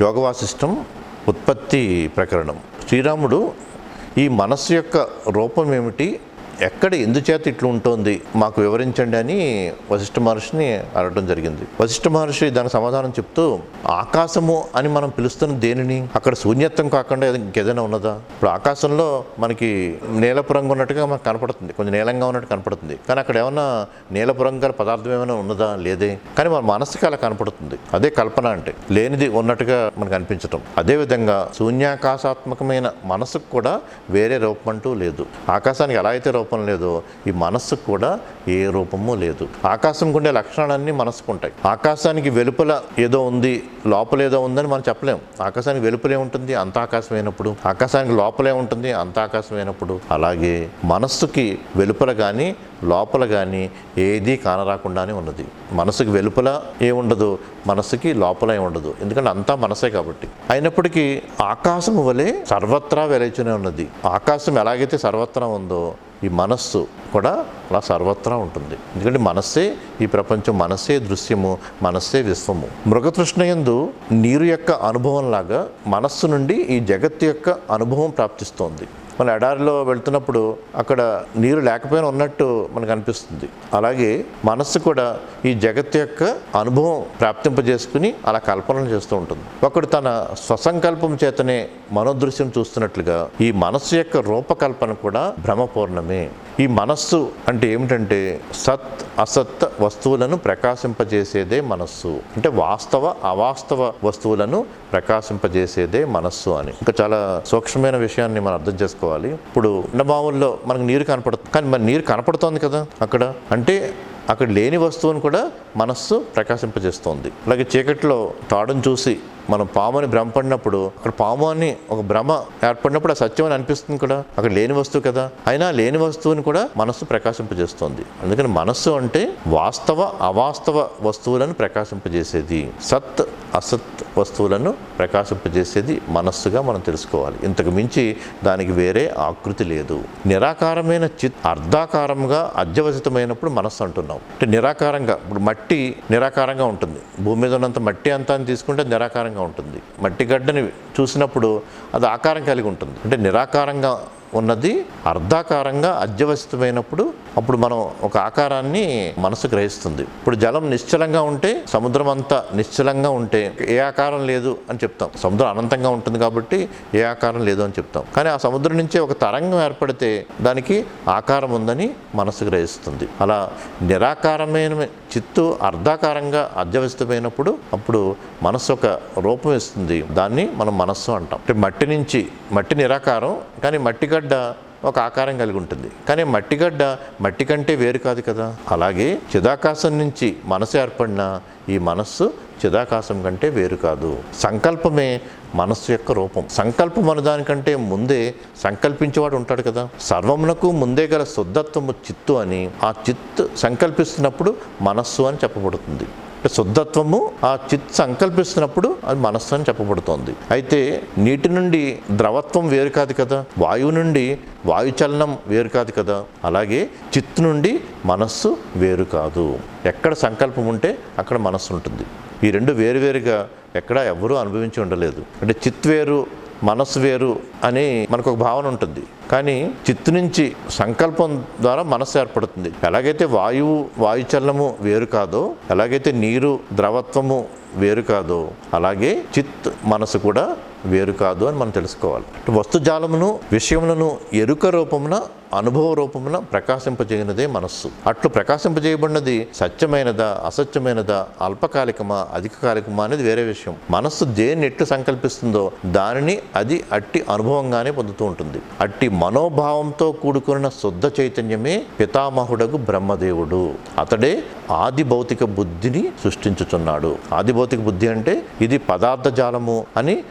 యోగ వాసిష్టం ఉత్పత్తి ప్రకరణం. శ్రీరాముడు ఈ మనస్సు యొక్క రూపం ఏమిటి? ఎక్కడ ఎందుచేత ఇట్లా ఉంటుంది? మాకు వివరించండి అని వశిష్ఠ మహర్షిని అడగడం జరిగింది. వశిష్ఠ మహర్షి దానికి సమాధానం చెప్తూ ఆకాశము అని మనం పిలుస్తున్న దేనిని? అక్కడ శూన్యత్వం కాకుండా ఇంకేదైనా ఉన్నదా? ఇప్పుడు ఆకాశంలో మనకి నీలపు రంగు ఉన్నట్టుగా మనకు కనపడుతుంది. కొంచెం నీలంగా ఉన్నట్టు కనపడుతుంది. కానీ అక్కడ ఏమైనా నీలపు రంగు గల పదార్థం ఏమైనా ఉన్నదా? లేదే. కానీ మన మనసుకి అలా కనపడుతుంది. అదే కల్పన అంటే. లేనిది ఉన్నట్టుగా మనకు అనిపించటం. అదేవిధంగా శూన్యాకాశాత్మకమైన మనసుకు కూడా వేరే రూపం అంటూ లేదు. ఆకాశానికి ఎలా అయితే రూపం రూపం లేదు ఈ మనస్సుకు కూడా ఏ రూపము లేదు. ఆకాశం ఉండే లక్షణాలన్నీ మనసుకు ఉంటాయి. ఆకాశానికి వెలుపల ఏదో ఉంది లోపల ఏదో ఉందని మనం చెప్పలేం. ఆకాశానికి వెలుపలే ఉంటుంది అంత ఆకాశమైనప్పుడు. ఆకాశానికి లోపలే ఉంటుంది అంత ఆకాశమైనప్పుడు. అలాగే మనస్సుకి వెలుపల కానీ లోపల కానీ ఏదీ కానరాకుండానే ఉన్నది. మనసుకి వెలుపల ఏముండదు? మనసుకి లోపల ఉండదు ఎందుకంటే అంతా మనసే కాబట్టి. అయినప్పటికీ ఆకాశం వలె సర్వత్రా వెలచునే ఉన్నది. ఆకాశం ఎలాగైతే సర్వత్రా ఉందో ఈ మనస్సు కూడా అలా సర్వత్రా ఉంటుంది. ఎందుకంటే మనస్సే ఈ ప్రపంచం మనస్సే దృశ్యము మనస్సే విశ్వము. మృగతృష్ణయందు నీరు యొక్క అనుభవం లాగా మనస్సు నుండి ఈ జగత్తు యొక్క అనుభవం ప్రాప్తిస్తోంది. మన ఎడారిలో వెళ్తున్నప్పుడు అక్కడ నీరు లేకపోయినా ఉన్నట్టు మనకు అనిపిస్తుంది. అలాగే మనస్సు కూడా ఈ జగత్ యొక్క అనుభవం ప్రాప్తింపజేసుకుని అలా కల్పనలు చేస్తూ ఉంటుంది. ఒకడు తన స్వసంకల్పం చేతనే మనోదృశ్యం చూస్తున్నట్లుగా ఈ మనస్సు యొక్క రూపకల్పన కూడా భ్రమపూర్ణమే. ఈ మనస్సు అంటే ఏమిటంటే సత్ అసత్ వస్తువులను ప్రకాశింపజేసేదే మనస్సు. అంటే వాస్తవ అవాస్తవ వస్తువులను ప్రకాశింపజేసేదే మనస్సు అని. ఇంకా చాలా సూక్ష్మమైన విషయాన్ని మనం అర్థం చేసుకోవాలి. ఇప్పుడు ఎండమావుల్లో మనకు నీరు కనపడుతుంది కానీ మరి నీరు కనపడుతోంది కదా అక్కడ. అంటే అక్కడ లేని వస్తువును కూడా మనస్సు ప్రకాశింపజేస్తోంది. అలాగే చీకట్లో తాడును చూసి మనం పాము అని భ్రమపడినప్పుడు అక్కడ పాము అని ఒక భ్రమ ఏర్పడినప్పుడు ఆ సత్యం అని అనిపిస్తుంది కూడా అక్కడ లేని వస్తువు కదా. అయినా లేని వస్తువుని కూడా మనస్సు ప్రకాశింపజేస్తోంది. అందుకని మనస్సు అంటే వాస్తవ అవాస్తవ వస్తువులను ప్రకాశింపజేసేది. సత్ అసత్ వస్తువులను ప్రకాశింపజేసేది మనస్సుగా మనం తెలుసుకోవాలి. ఇంతకు మించి దానికి వేరే ఆకృతి లేదు. నిరాకారమైన చిత్ అర్ధాకారంగా అధ్యవసితమైనప్పుడు మనస్సు అంటున్నాం. అంటే నిరాకారంగా ఇప్పుడు మట్టి మట్టి నిరాకారంగా ఉంటుంది. భూమి మీద ఉన్నంత మట్టి అంతా తీసుకుంటే నిరాకారంగా ఉంటుంది. మట్టి గడ్డని చూసినప్పుడు అది ఆకారం కలిగి ఉంటుంది. అంటే నిరాకారంగా ఉన్నది అర్ధాకారంగా అధ్యవసితమైనప్పుడు అప్పుడు మనం ఒక ఆకారాన్ని మనసు గ్రహిస్తుంది. ఇప్పుడు జలం నిశ్చలంగా ఉంటే సముద్రం అంతా నిశ్చలంగా ఉంటే ఏ ఆకారం లేదు అని చెప్తాం. సముద్రం అనంతంగా ఉంటుంది కాబట్టి ఏ ఆకారం లేదు అని చెప్తాం. కానీ ఆ సముద్రం నుంచే ఒక తరంగం ఏర్పడితే దానికి ఆకారం ఉందని మనసు గ్రహిస్తుంది. అలా నిరాకారమైన చిత్తు అర్ధాకారంగా అధ్యవసితమైనప్పుడు అప్పుడు మనస్సు ఒక రూపం ఇస్తుంది. దాన్ని మనం మనస్సు అంటాం. అంటే మట్టి నుంచి మట్టి నిరాకారం కానీ మట్టిగా గడ్డ ఒక ఆకారం కలిగి ఉంటుంది. కానీ మట్టిగడ్డ మట్టి కంటే వేరు కాదు కదా. అలాగే చిదాకాశం నుంచి మనసు ఏర్పడిన ఈ మనస్సు చిదాకాశం కంటే వేరు కాదు. సంకల్పమే మనస్సు యొక్క రూపం. సంకల్పం అనదానికంటే ముందే సంకల్పించేవాడు ఉంటాడు కదా. సర్వమునకు ముందే గల శుద్ధత్వము చిత్తు అని ఆ చిత్తు సంకల్పిస్తున్నప్పుడు మనస్సు అని చెప్పబడుతుంది. శుద్ధత్వము ఆ చిత్ సంకల్పిస్తున్నప్పుడు అది మనస్సు అని చెప్పబడుతోంది. అయితే నీటి నుండి ద్రవత్వం వేరు కాదు కదా వాయువు నుండి వాయుచలనం వేరు కాదు కదా అలాగే చిత్తు నుండి మనస్సు వేరు కాదు. ఎక్కడ సంకల్పం ఉంటే అక్కడ మనస్సు ఉంటుంది. ఈ రెండు వేరువేరుగా ఎక్కడా ఎవ్వరూ అనుభవించి ఉండలేదు. అంటే చిత్ వేరు మనసు వేరు అని మనకు ఒక భావన ఉంటుంది. కానీ చిత్తు నుంచి సంకల్పం ద్వారా మనసు ఏర్పడుతుంది. ఎలాగైతే వాయువు వాయుచలనము వేరు కాదో ఎలాగైతే నీరు ద్రవత్వము వేరు కాదో అలాగే చిత్ మనసు కూడా వేరు కాదు అని మనం తెలుసుకోవాలి. వస్తుజాలమును విషయములను ఎరుక రూపమున అనుభవ రూపమున ప్రకాశింపజేయనదే మనస్సు. అట్లు ప్రకాశింపజేయబడినది సత్యమైనదా అసత్యమైనదా అల్పకాలికమా అధికకాలికమా అనేది వేరే విషయం. మనస్సు దేన్ని ఎట్టు సంకల్పిస్తుందో దానిని అది అట్టి అనుభవంగానే పొందుతూ ఉంటుంది. అట్టి మనోభావంతో కూడుకున్న శుద్ధ చైతన్యమే పితామహుడకు బ్రహ్మదేవుడు. అతడే ఆది భౌతిక బుద్ధిని సృష్టించుచున్నాడు. ఆది భౌతిక బుద్ధి అంటే ఇది పదార్థ జాలము అని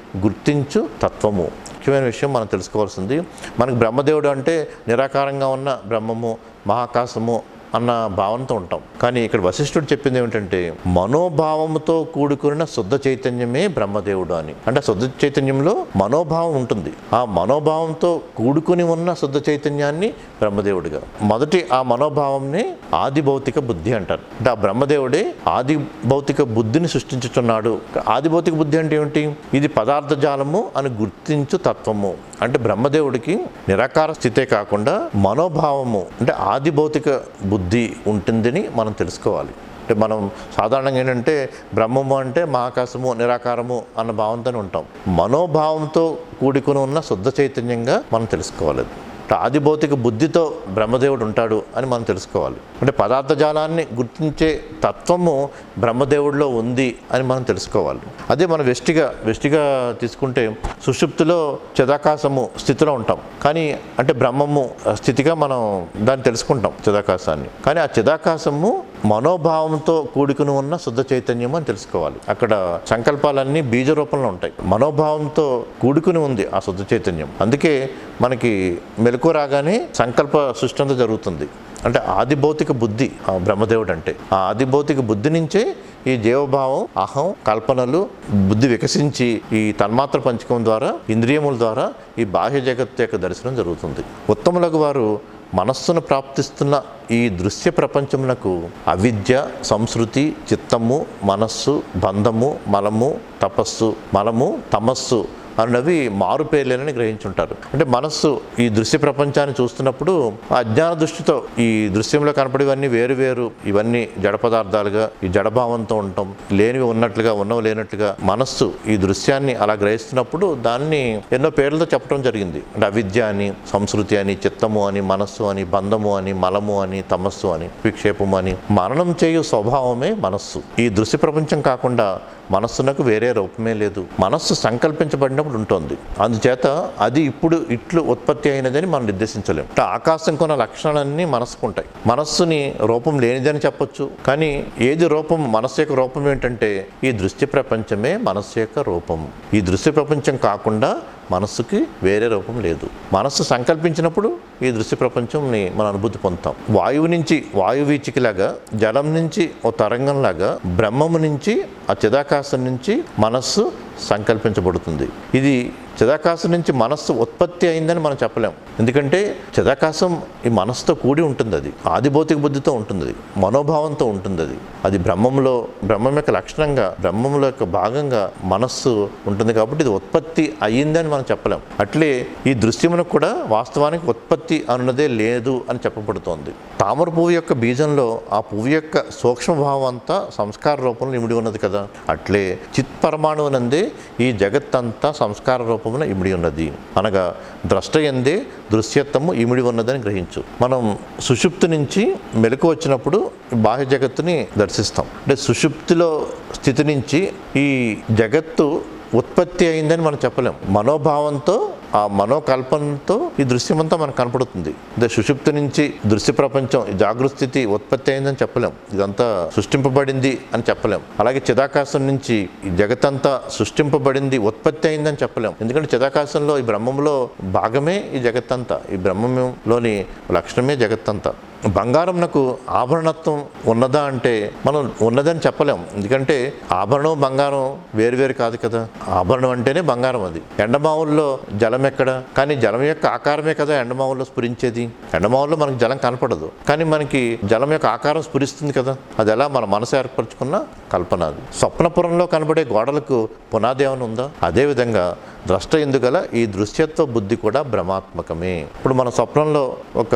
గుర్తించు తత్వము. ముఖ్యమైన విషయం మనం తెలుసుకోవాల్సింది మనకు బ్రహ్మదేవుడు అంటే నిరాకారంగా ఉన్న బ్రహ్మము మహాకాశము అన్న భావనతో ఉంటాం. కానీ ఇక్కడ వశిష్ఠుడు చెప్పింది ఏమిటంటే మనోభావంతో కూడుకున్న శుద్ధ చైతన్యమే బ్రహ్మదేవుడు అని. అంటే శుద్ధ చైతన్యంలో మనోభావం ఉంటుంది. ఆ మనోభావంతో కూడుకుని ఉన్న శుద్ధ చైతన్యాన్ని బ్రహ్మదేవుడిగా. మొదటి ఆ మనోభావంని ఆది భౌతిక బుద్ధి అంటారు. అంటే ఆ బ్రహ్మదేవుడే ఆది భౌతిక బుద్ధిని సృష్టించుతున్నాడు ఆది భౌతిక బుద్ధి అంటే ఏమిటి? ఇది పదార్థ జాలము అని గుర్తించు తత్వము. అంటే బ్రహ్మదేవుడికి నిరాకార స్థితే కాకుండా మనోభావము అంటే ఆది భౌతిక బుద్ధి ఉంటుందని మనం తెలుసుకోవాలి. అంటే మనం సాధారణంగా ఏంటంటే బ్రహ్మము అంటే మహాకాశము నిరాకారము అన్న భావంతోనే ఉంటాం. మనోభావంతో కూడుకుని ఉన్న శుద్ధ చైతన్యంగా మనం తెలుసుకోవాలి. ఆది భౌతిక బుద్ధితో బ్రహ్మదేవుడు ఉంటాడు అని మనం తెలుసుకోవాలి. అంటే పదార్థ జాలాన్ని గుర్తించే తత్వము బ్రహ్మదేవుడిలో ఉంది అని మనం తెలుసుకోవాలి. అదే మనం వెష్టిగా వెష్టిగా తీసుకుంటే సుషుప్తిలో చదాకాశము స్థితిలో ఉంటాం. కానీ అంటే బ్రహ్మము స్థితిగా మనం దాన్ని తెలుసుకుంటాం చదాకాశాన్ని కానీ ఆ చదాకాశము మనోభావంతో కూడుకుని ఉన్న శుద్ధ చైతన్యం అని తెలుసుకోవాలి. అక్కడ సంకల్పాలన్నీ బీజ రూపంలో ఉంటాయి. మనోభావంతో కూడుకుని ఉంది ఆ శుద్ధ చైతన్యం. అందుకే మనకి మెలకు రాగానే సంకల్ప సృష్టి అంతా జరుగుతుంది. అంటే ఆది భౌతిక బుద్ధి ఆ బ్రహ్మదేవుడు అంటే. ఆ ఆది భౌతిక బుద్ధి నుంచే ఈ జీవభావం అహం కల్పనలు బుద్ధి వికసించి ఈ తన్మాత్ర పంచకం ద్వారా ఇంద్రియముల ద్వారా ఈ బాహ్య జగత్తు యొక్క దర్శనం జరుగుతుంది. ఉత్తములకు వారు మనస్సును ప్రాప్తిస్తున్న ఈ దృశ్య ప్రపంచమునకు అవిద్య సంస్కృతి చిత్తము మనస్సు బంధము మలము తపస్సు మలము తమస్సు అన్నవి మారు పేర్లేనని గ్రహించుంటారు. అంటే మనస్సు ఈ దృశ్య ప్రపంచాన్ని చూస్తున్నప్పుడు అజ్ఞాన దృష్టితో ఈ దృశ్యంలో కనపడేవన్నీ వేరు వేరు ఇవన్నీ జడ పదార్థాలుగా ఈ జడభావంతో ఉండటం లేనివి ఉన్నట్లుగా ఉన్నవి లేనట్లుగా మనస్సు ఈ దృశ్యాన్ని అలా గ్రహిస్తున్నప్పుడు దాన్ని ఎన్నో పేర్లతో చెప్పడం జరిగింది. అంటే అవిద్య అని సంస్కృతి అని చిత్తము అని మనస్సు అని బంధము అని మలము అని తమస్సు అని విక్షేపము అని. మరణం చేయు స్వభావమే మనస్సు. ఈ దృశ్య ప్రపంచం కాకుండా మనస్సునకు వేరే రూపమే లేదు. మనస్సు సంకల్పించబడినప్పుడు ఉంటుంది. అందుచేత అది ఇప్పుడు ఇట్లు ఉత్పత్తి అయినదని మనం నిర్దేశించలేము ఆకాశం కొన్న లక్షణాలన్నీ మనస్సుకుంటాయి. మనస్సుని రూపం లేనిదని చెప్పొచ్చు. కానీ ఏది రూపం? మనస్సు యొక్క రూపం ఏంటంటే ఈ దృశ్య ప్రపంచమే మనస్సు యొక్క రూపం. ఈ దృశ్య ప్రపంచం కాకుండా మనస్సుకి వేరే రూపం లేదు. మనస్సు సంకల్పించినప్పుడు ఈ దృశ్య ప్రపంచంని మనం అనుభూతి పొందుతాం. వాయువు నుంచి వాయువీచికిలాగా జలం నుంచి ఓ తరంగంలాగా బ్రహ్మము నుంచి ఆ చిదాకాశం నుంచి మనస్సు సంకల్పించబడుతుంది. ఇది చిదాకాశం నుంచి మనస్సు ఉత్పత్తి అయిందని మనం చెప్పలేం. ఎందుకంటే చిదాకాశం ఈ మనస్సుతో కూడి ఉంటుంది అది. ఆదిభౌతిక బుద్ధితో ఉంటుంది. మనోభావంతో ఉంటుంది అది. అది బ్రహ్మంలో బ్రహ్మం యొక్క లక్షణంగా బ్రహ్మంలో యొక్క భాగంగా మనస్సు ఉంటుంది కాబట్టి ఇది ఉత్పత్తి అయ్యిందని మనం చెప్పలేం. అట్లే ఈ దృశ్యమునకు కూడా వాస్తవానికి ఉత్పత్తి ఉత్పత్తి అన్నదే లేదు అని చెప్పబడుతోంది. తామర పువ్వు యొక్క బీజంలో ఆ పువ్వు యొక్క సూక్ష్మభావం అంతా సంస్కార రూపంలో ఇమిడి ఉన్నది కదా. అట్లే చిత్ పరమాణువునందే ఈ జగత్తంతా సంస్కార రూపమున ఇమిడి ఉన్నది. అనగా ద్రష్ట ఎందే దృశ్యత్వము ఇమిడి ఉన్నదని గ్రహించు. మనం సుషుప్తి నుంచి మెలకు వచ్చినప్పుడు బాహ్య జగత్తుని దర్శిస్తాం. అంటే సుషుప్తిలో స్థితి నుంచి ఈ జగత్తు ఉత్పత్తి అయిందని మనం చెప్పలేం. మనోభావంతో ఆ మనోకల్పనతో ఈ దృశ్యం అంతా మనకు కనపడుతుంది. అంటే సుషుప్తి నుంచి దృశ్య ప్రపంచం జాగృస్థితి జాగృత స్థితి ఉత్పత్తి అయిందని చెప్పలేం. ఇదంతా సృష్టింపబడింది అని చెప్పలేం. అలాగే చిదాకాశం నుంచి ఈ జగతంతా సృష్టింపబడింది ఉత్పత్తి అయిందని చెప్పలేం. ఎందుకంటే చిదాకాశంలో ఈ బ్రహ్మంలో భాగమే ఈ జగత్తంతా. ఈ బ్రహ్మంలోని లక్షణమే జగత్తంతా. బంగారంనకు ఆభరణత్వం ఉన్నదా అంటే మనం ఉన్నదని చెప్పలేం. ఎందుకంటే ఆభరణం బంగారం వేరువేరు కాదు కదా. ఆభరణం అంటేనే బంగారం అది. ఎండమావుల్లో జలం ఎక్కడ? కానీ జలం యొక్క ఆకారమే కదా ఎండమావుల్లో స్ఫురించేది. ఎండమావుల్లో మనకు జలం కనపడదు. కానీ మనకి జలం యొక్క ఆకారం స్ఫురిస్తుంది కదా. అది ఎలా మన మనసు ఏర్పరచుకున్న కల్పన అది. స్వప్నపురంలో కనబడే గోడలకు పునాది ఏమైనా ఉందా అదేవిధంగా ద్రష్ట ఎందుగల ఈ దృశ్యత్వ బుద్ధి కూడా భ్రమాత్మకమే ఇప్పుడు మన స్వప్నంలో ఒక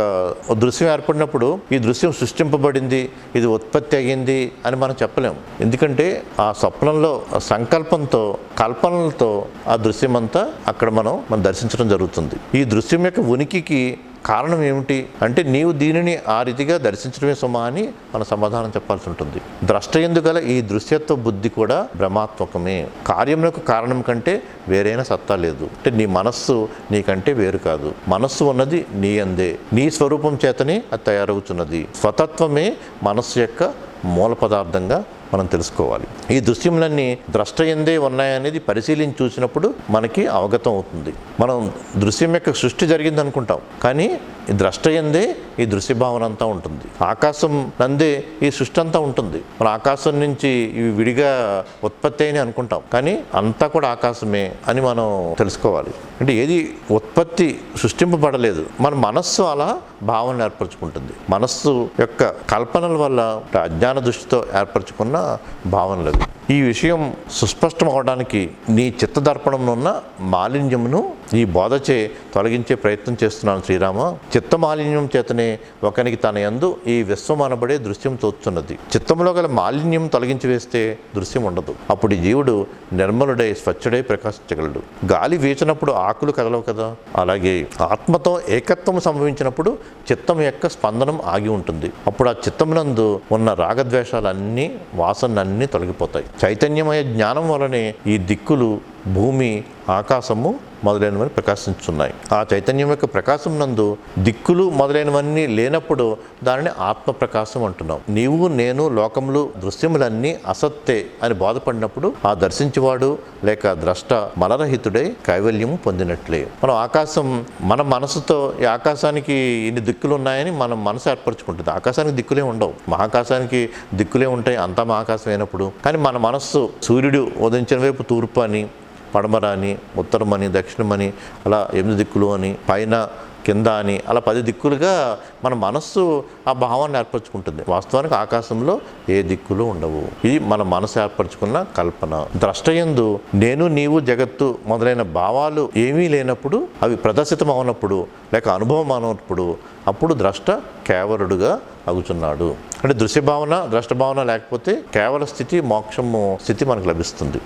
దృశ్యం ఏర్పడినప్పుడు ఈ దృశ్యం సృష్టింపబడింది ఇది ఉత్పత్తి అయ్యింది అని మనం చెప్పలేము ఎందుకంటే ఆ స్వప్నంలో సంకల్పంతో కల్పనలతో ఆ దృశ్యం అంతా అక్కడ మనం మనం దర్శించడం జరుగుతుంది. ఈ దృశ్యం యొక్క ఉనికికి కారణం ఏమిటి? అంటే నీవు దీనిని ఆ రీతిగా దర్శించడమే సుమా అని మన సమాధానం చెప్పాల్సి ఉంటుంది. ద్రష్ట ఎందుగల ఈ దృశ్యత్వ బుద్ధి కూడా భ్రమాత్మకమే కార్యములకు కారణం కంటే వేరైన సత్తా లేదు. అంటే నీ మనస్సు నీకంటే వేరు కాదు. మనస్సు ఉన్నది నీ అందే. నీ స్వరూపం చేతనే అది తయారవుతున్నది. స్వతత్వమే మనస్సు యొక్క మూల పదార్థంగా మనం తెలుసుకోవాలి. ఈ దృశ్యములన్నీ ద్రష్ట ఎందే ఉన్నాయనేది పరిశీలించి చూసినప్పుడు మనకి అవగతం అవుతుంది. మనం దృశ్యం యొక్క సృష్టి జరిగింది అనుకుంటాం కానీ ఈ ద్రష్ట ఎందే ఈ దృశ్య భావన అంతా ఉంటుంది. ఆకాశం నందే ఈ సృష్టి అంతా ఉంటుంది. మన ఆకాశం నుంచి ఇవి విడిగా ఉత్పత్తి అని అనుకుంటాం. కానీ అంతా కూడా ఆకాశమే. అని మనం తెలుసుకోవాలి. అంటే ఏది ఉత్పత్తి సృష్టింపబడలేదు. మన మనస్సు అలా భావన ఏర్పరచుకుంటుంది. మనస్సు యొక్క కల్పనల వల్ల అజ్ఞాన దృష్టితో ఏర్పరచుకున్న భావనలు ఈ విషయం సుస్పష్టం అవడానికి నీ చిత్తదర్పణంనున్న మాలిన్యమును ఈ బోధచే తొలగించే ప్రయత్నం చేస్తున్నాను శ్రీరామ. చిత్త మాలిన్యం చేతనే ఒకనికి తన యందు ఈ విశ్వం అనబడే దృశ్యం తోచున్నది చిత్తంలో గల మాలిన్యం తొలగించి వేస్తే దృశ్యం ఉండదు. అప్పుడు జీవుడు నిర్మలుడై స్వచ్ఛుడై ప్రకాశించగలడు. గాలి వీచినప్పుడు ఆకులు కదలవు కదా. అలాగే ఆత్మతో ఏకత్వం సంభవించినప్పుడు చిత్తం యొక్క స్పందనం ఆగి ఉంటుంది. అప్పుడు ఆ చిత్తమునందు ఉన్న రాగద్వేషాలన్నీ వాసనలన్నీ తొలగిపోతాయి. చైతన్యమయ జ్ఞానం వలనే ఈ దిక్కులు భూమి ఆకాశము మొదలైనవన్నీ ప్రకాశించున్నాయి. ఆ చైతన్యం యొక్క ప్రకాశం నందు దిక్కులు మొదలైనవన్నీ లేనప్పుడు దానిని ఆత్మ ప్రకాశం అంటున్నాం. నీవు నేను లోకములు దృశ్యములన్నీ అసత్తే అని బాధపడినప్పుడు ఆ దర్శించేవాడు లేక ద్రష్ట మలరహితుడై కైవల్యము పొందినట్లే. మనం ఆకాశం మన మనసుతో ఈ ఆకాశానికి ఇన్ని దిక్కులు ఉన్నాయని మనం మనసు ఏర్పరచుకుంటుంది. ఆకాశానికి దిక్కులే ఉండవు. మహాకాశానికి దిక్కులే ఉంటాయి. అంతా మహాకాశం అయినప్పుడు. కానీ మన మనస్సు సూర్యుడు ఉదయించిన వైపు తూర్పు అని పడమర అని ఉత్తరమని దక్షిణమని అలా ఎనిమిది దిక్కులు అని పైన కింద అని అలా పది దిక్కులుగా మన మనస్సు ఆ భావాన్ని ఏర్పరచుకుంటుంది. వాస్తవానికి ఆకాశంలో ఏ దిక్కులు ఉండవు. ఇది మన మనసు ఏర్పరచుకున్న కల్పన. ద్రష్టయందు నేను నీవు జగత్తు మొదలైన భావాలు ఏమీ లేనప్పుడు అవి ప్రదర్శితం అవునప్పుడు లేక అనుభవం అవునప్పుడు అప్పుడు ద్రష్ట కేవలుడుగా అగుచున్నాడు. అంటే దృశ్య భావన ద్రష్ట భావన లేకపోతే కేవల స్థితి మోక్షము స్థితి మనకు లభిస్తుంది.